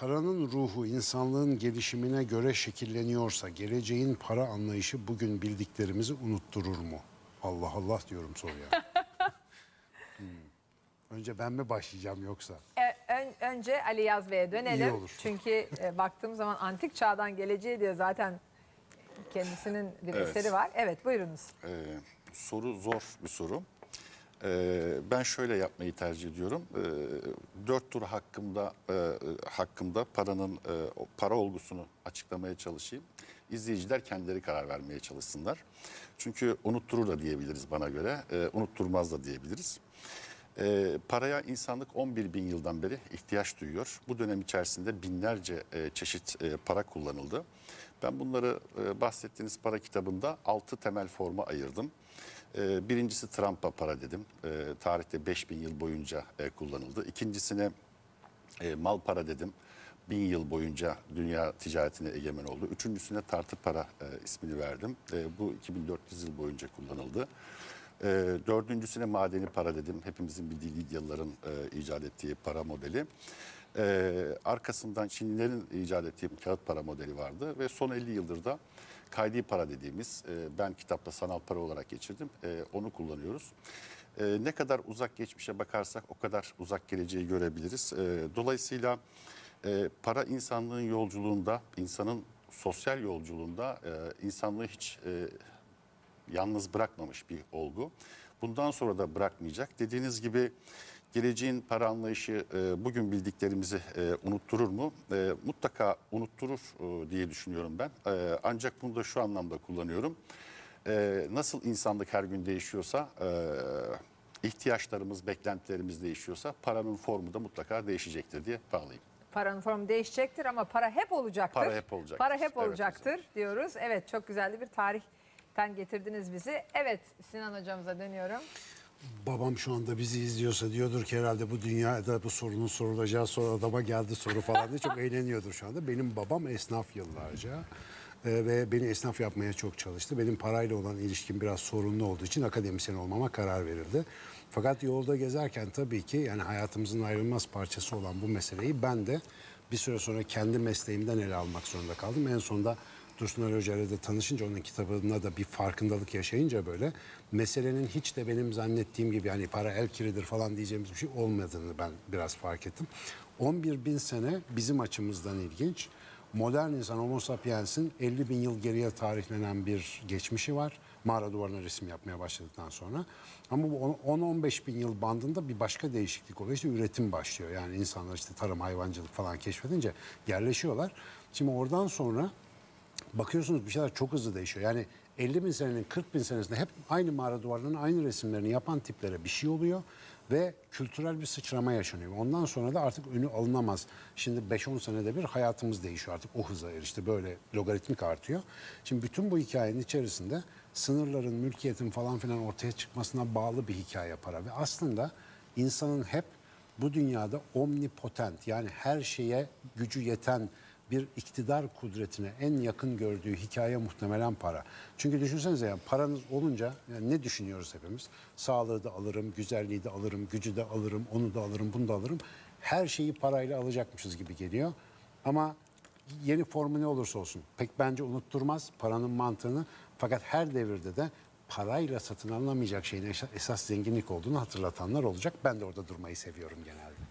paranın ruhu insanlığın gelişimine göre şekilleniyorsa geleceğin para anlayışı bugün bildiklerimizi unutturur mu? Allah Allah diyorum soruya. Hmm. Önce ben mi başlayacağım yoksa? E, ön- önce Ali Yaz Bey'e dönelim. İyi olur. Çünkü e, baktığım zaman antik çağdan geleceği diye zaten kendisinin bir Evet. eseri var. Evet buyurunuz. Ee, soru zor bir soru. Ee, ben şöyle yapmayı tercih ediyorum. Ee, dört tur hakkımda e, hakkımda paranın e, para olgusunu açıklamaya çalışayım. İzleyiciler kendileri karar vermeye çalışsınlar. Çünkü unutturur da diyebiliriz bana göre, e, unutturmaz da diyebiliriz. Ee, paraya insanlık 11 bin yıldan beri ihtiyaç duyuyor. Bu dönem içerisinde binlerce e, çeşit para kullanıldı. Ben bunları bahsettiğiniz para kitabında 6 temel forma ayırdım. E, birincisi Trump'a para dedim. E, tarihte 5 bin yıl boyunca e, kullanıldı. İkincisine e, mal para dedim. Bin yıl boyunca dünya ticaretine egemen oldu. Üçüncüsüne tartı para e, ismini verdim. E, bu 2400 yıl boyunca kullanıldı. Dördüncüsüne madeni para dedim. Hepimizin bildiği Lidyalıların e, icat ettiği para modeli. E, arkasından Çinlilerin icat ettiği kağıt para modeli vardı. Ve son 50 yıldır da kaydi para dediğimiz, e, ben kitapta sanal para olarak geçirdim. E, onu kullanıyoruz. E, ne kadar uzak geçmişe bakarsak o kadar uzak geleceği görebiliriz. E, dolayısıyla e, para insanlığın yolculuğunda, insanın sosyal yolculuğunda e, insanlığı hiç e, yalnız bırakmamış bir olgu. Bundan sonra da bırakmayacak. Dediğiniz gibi geleceğin para anlayışı e, bugün bildiklerimizi e, unutturur mu? E, mutlaka unutturur e, diye düşünüyorum ben. E, ancak bunu da şu anlamda kullanıyorum. E, nasıl insanlık her gün değişiyorsa, e, ihtiyaçlarımız, beklentilerimiz değişiyorsa paranın formu da mutlaka değişecektir diye bağlayayım. Paranın formu değişecektir ama para hep olacaktır. Para hep olacaktır. Para hep Evet, olacaktır diyoruz. Evet çok güzel bir tarihten getirdiniz bizi. Evet Sinan hocamıza dönüyorum. Babam şu anda bizi izliyorsa diyordur ki herhalde bu dünyada bu sorunun sorulacağı sonra adama geldi soru falan diye çok eğleniyordur şu anda. Benim babam esnaf yıllarca e, ve beni esnaf yapmaya çok çalıştı. Benim parayla olan ilişkim biraz sorunlu olduğu için akademisyen olmama karar verildi. Fakat yolda gezerken tabii ki yani hayatımızın ayrılmaz parçası olan bu meseleyi ben de bir süre sonra kendi mesleğimden ele almak zorunda kaldım. En sonunda Dursun Hoca ile de tanışınca onun kitabında da bir farkındalık yaşayınca böyle meselenin hiç de benim zannettiğim gibi hani para el kiridir falan diyeceğimiz bir şey olmadığını ben biraz fark ettim. 11 bin sene bizim açımızdan ilginç. Modern insan Homo sapiens'in 50 bin yıl geriye tarihlenen bir geçmişi var. Mağara duvarına resim yapmaya başladıktan sonra. Ama bu 10-15 bin yıl bandında bir başka değişiklik oluyor. İşte üretim başlıyor. Yani insanlar işte tarım, hayvancılık falan keşfedince yerleşiyorlar. Şimdi oradan sonra bakıyorsunuz bir şeyler çok hızlı değişiyor. Yani 50 bin senenin 40 bin senesinde hep aynı mağara duvarlarının aynı resimlerini yapan tiplere bir şey oluyor ve kültürel bir sıçrama yaşanıyor. Ondan sonra da artık önü alınamaz. Şimdi 5-10 senede bir hayatımız değişiyor artık o hıza erişti böyle logaritmik artıyor. Şimdi bütün bu hikayenin içerisinde sınırların, mülkiyetin falan filan ortaya çıkmasına bağlı bir hikaye para ve aslında insanın hep bu dünyada omnipotent yani her şeye gücü yeten bir iktidar kudretine en yakın gördüğü hikaye muhtemelen para. Çünkü düşünsenize ya paranız olunca yani ne düşünüyoruz hepimiz? Sağlığı da alırım, güzelliği de alırım, gücü de alırım, onu da alırım, bunu da alırım. Her şeyi parayla alacakmışız gibi geliyor. Ama yeni formu ne olursa olsun pek bence unutturmaz paranın mantığını. Fakat her devirde de parayla satın alınamayacak şeyin esas zenginlik olduğunu hatırlatanlar olacak. Ben de orada durmayı seviyorum genelde.